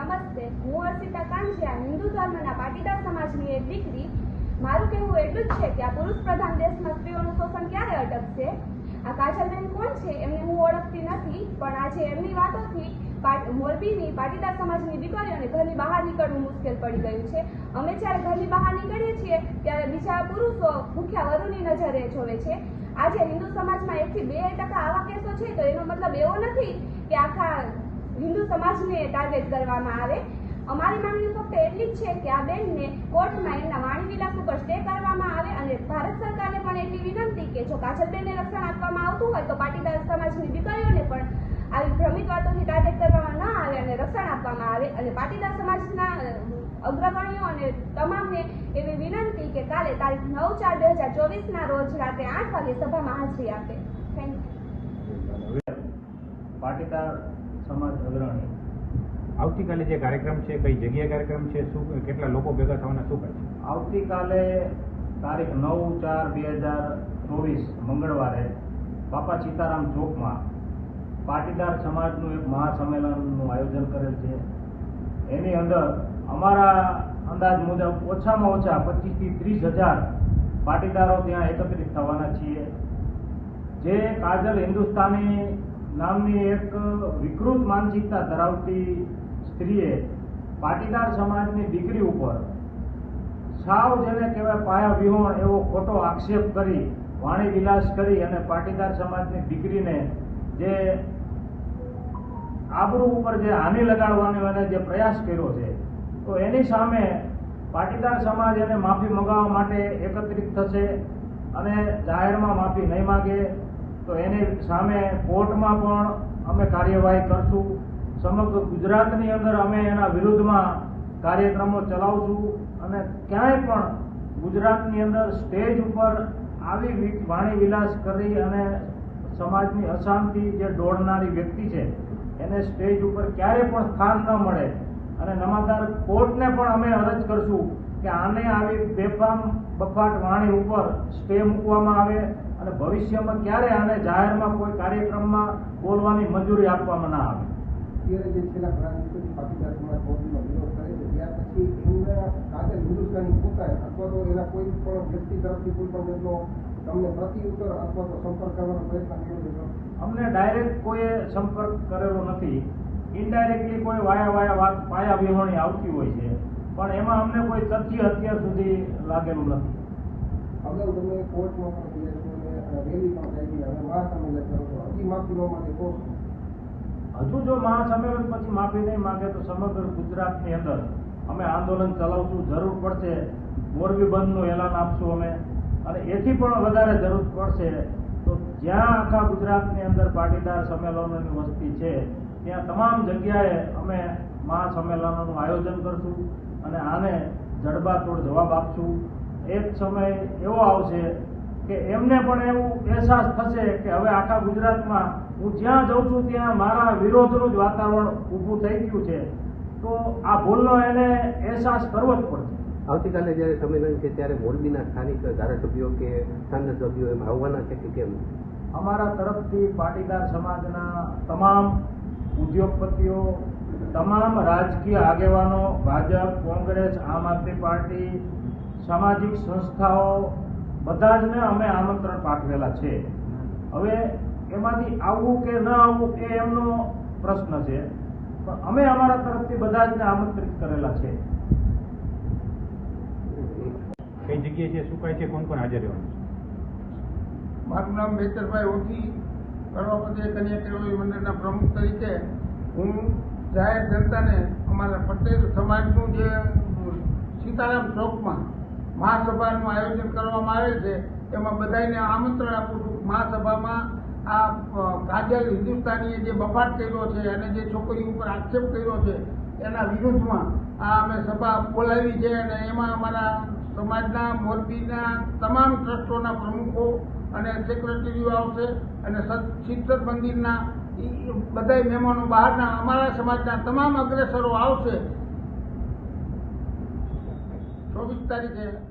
નમસ્તે, હું અર્પિતા કાંજિયા હિન્દુ ધર્મના પાટીદાર સમાજની એક દીકરી. મારું કહેવું એટલું જ છે કે આ પુરુષ પ્રધાન દેશમાં સ્ત્રીઓનું શોષણ ક્યારે અટકશે? આ કાજલબેન કોણ છે? એમને હું ઓળખતી નથી, પણ આજે એમની વાતોથી મોરબીની પાટીદાર સમાજની દીકરીઓને ઘરની બહાર નીકળવું મુશ્કેલ પડી ગયું છે. અમે જ્યારે ઘરની બહાર નીકળીએ છીએ, ત્યારે બીજા પુરુષો ભૂખ્યા વરુની નજરે જોવે છે. આજે હિન્દુ સમાજમાં એકથી બે ટકા આવા કેસો છે, તો એનો મતલબ એવો નથી કે આખા સમાજને ટાર્ગેટ કરવામાં આવે. અમારી માંગણી ફક્ત એટલી જ છે કે આ બેનને કોર્ટમાં એમના વાણી વિલાસ ઉપર સ્ટે કરવામાં આવે અને ભારત સરકારને પણ એટલી વિનંતી કે જો કાજલબેનને રક્ષણ આપવામાં આવતું હોય તો પાટીદાર સમાજની દીકરીઓને પણ આવી ભ્રમિત વાતોથી ટાર્ગેટ કરવામાં ન આવે અને રક્ષણ આપવામાં આવે અને પાટીદાર સમાજના અગ્રગણ્યો અને તમામને એવી વિનંતી કે કાલે તારીખ નવ ચાર બે હજાર ચોવીસના રોજ રાત્રે આઠ વાગે સભામાં હાજરી આપે. થેન્ક યુ પાટીદાર સમાજ અગ્રણી આવતીકાલે જે કાર્યક્રમ છે કઈ જગ્યાએ કાર્યક્રમ છે શું કેટલા લોકો ભેગા થવાના શું કહે છે? આવતીકાલે તારીખ નવ ચાર બે હજાર ચોવીસ મંગળવારે બાપા સીતારામ ચોકમાં પાટીદાર સમાજનું એક મહાસંમેલનનું આયોજન કરેલ છે. એની અંદર અમારા અંદાજ મુજબ ઓછામાં ઓછા પચીસથી ત્રીસ હજાર પાટીદારો ત્યાં એકત્રિત થવાના છીએ. જે કાજલ હિન્દુસ્તાની નામની એક વિકૃત માનસિકતા ધરાવતી સ્ત્રીએ પાટીદાર સમાજની દીકરી ઉપર સાવ જેને કહેવાય પાયા વિહોણ એવો ખોટો આક્ષેપ કરી, વાણી વિલાસ કરી અને પાટીદાર સમાજની દીકરીને જે આબરૂ ઉપર જે હાનિ લગાડવાનો એને જે પ્રયાસ કર્યો છે, તો એની સામે પાટીદાર સમાજ એને માફી મંગાવવા માટે એકત્રિત થશે અને જાહેરમાં માફી નહીં માગે. તો એની સામે કોર્ટમાં પણ અમે કાર્યવાહી કરશું. સમગ્ર ગુજરાતની અંદર અમે એના વિરુદ્ધમાં કાર્યક્રમો ચલાવશું અને ક્યાંય પણ ગુજરાતની અંદર સ્ટેજ ઉપર આવી વાણી વિલાસ કરી અને સમાજની અશાંતિ જે દોડનારી વ્યક્તિ છે, એને સ્ટેજ ઉપર ક્યારે પણ સ્થાન ન મળે. અને નમાદાર કોર્ટને પણ અમે અરજ કરશું કે આને આવી બેફામ, બફાટ વાણી ઉપર સ્ટે મૂકવામાં આવે. અને ભવિષ્યમાં ક્યારે આને જાહેરમાં કોઈ કાર્યક્રમમાં બોલવાની મંજૂરી આપવામાં ના આવે? અત્યારે જે છેલ્લા ઘણા દિવસોથી પાટીદાર સમાજ મોરબીમાં વિરોધ કરે છે ત્યાર પછી એમના કાજલ હિન્દુસ્તાની પોતાએ અથવા તો એના કોઈ પણ વ્યક્તિ તરફથી કોઈ પણ જાતનો તમને અથવા તો સંપર્ક કરવાનો પ્રયત્ન કર્યો અમને ડાયરેક્ટ કોઈએ સંપર્ક કરેલો નથી. ઇનડાયરેક્ટલી કોઈ વાયા વાયા વાત પાયા વિહોણી આવતી હોય છે પણ એમાં અમને કોઈ તથ્ય અત્યાર સુધી લાગેલું નથી. અગાઉ તમે કોર્ટમાં પણ હજી જો મહાસંમેલન પછી માફી નહીં માંગે તો સમગ્ર ગુજરાતની અંદર અમે આંદોલન ચલાવશું, જરૂર પડશે. મોરબી બંધનું એલાન આપશું અમે. અને એથી પણ વધારે જરૂર પડશે તો જ્યાં આખા ગુજરાતની અંદર પાટીદાર સંમેલનોની વસ્તી છે, ત્યાં તમામ જગ્યાએ અમે મહાસંમેલનોનું આયોજન કરશું અને આને જડબાતોડ જવાબ આપશું. એક સમય એવો આવશે કે એમને પણ એવું અહેસાસ થશે કે હવે આખા ગુજરાતમાં હું જ્યાં જઉં છું ત્યાં મારા વિરોધનું જ વાતાવરણ ઊભું થઈ ગયું છે. તો આ ભૂલનો એને અહેસાસ કરવો જ પડશે. આવતીકાલે જ્યારે સંમેલન છે ત્યારે મોરબીના સ્થાનિક ધારાસભ્યો કે સાંસદ સભ્યો એમ આવવાના છે કે કેમ? અમારા તરફથી પાટીદાર સમાજના તમામ ઉદ્યોગપતિઓ તમામ રાજકીય આગેવાનો ભાજપ કોંગ્રેસ આમ આદમી પાર્ટી સામાજિક સંસ્થાઓ બધા જ ને અમે આમંત્રણ પાઠવેલા છે. હવે એમાંથી આવવું કે ન આવવું એ એમનો પ્રશ્ન છે. પણ અમે અમારા તરફથી બધા જ ને આમંત્રિત કરેલા છે. કઈ જગ્યાએ છે શું કઈ છે કોણ કોણ હાજર રહેવાનું છે? મારું નામ બેચરભાઈ ઓછી કડવાપતિ કન્યા કેળવણી મંડળના પ્રમુખ તરીકે હું જાહેર જનતાને અમારા પટેલ સમાજનું જે સીતારામ ચોકમાં મહાસભાનું આયોજન કરવામાં આવે છે, એમાં બધાને આમંત્રણ આપું છું. મહાસભામાં આ કાજલ હિન્દુસ્તાનીએ જે બફાટ કર્યો છે, અને જે છોકરી ઉપર આક્ષેપ કર્યો છે, એના વિરુદ્ધમાં આ અમે સભા બોલાવી છે, અને એમાં અમારા સમાજના, મોરબીના તમામ ટ્રસ્ટોના પ્રમુખો અને સેક્રેટરીઓ આવશે, અને સત- શિક્ષક મંદિરના બધા મહેમાનો બહારના અમારા સમાજના તમામ અગ્રેસરો આવશે. ચોવીસ તારીખે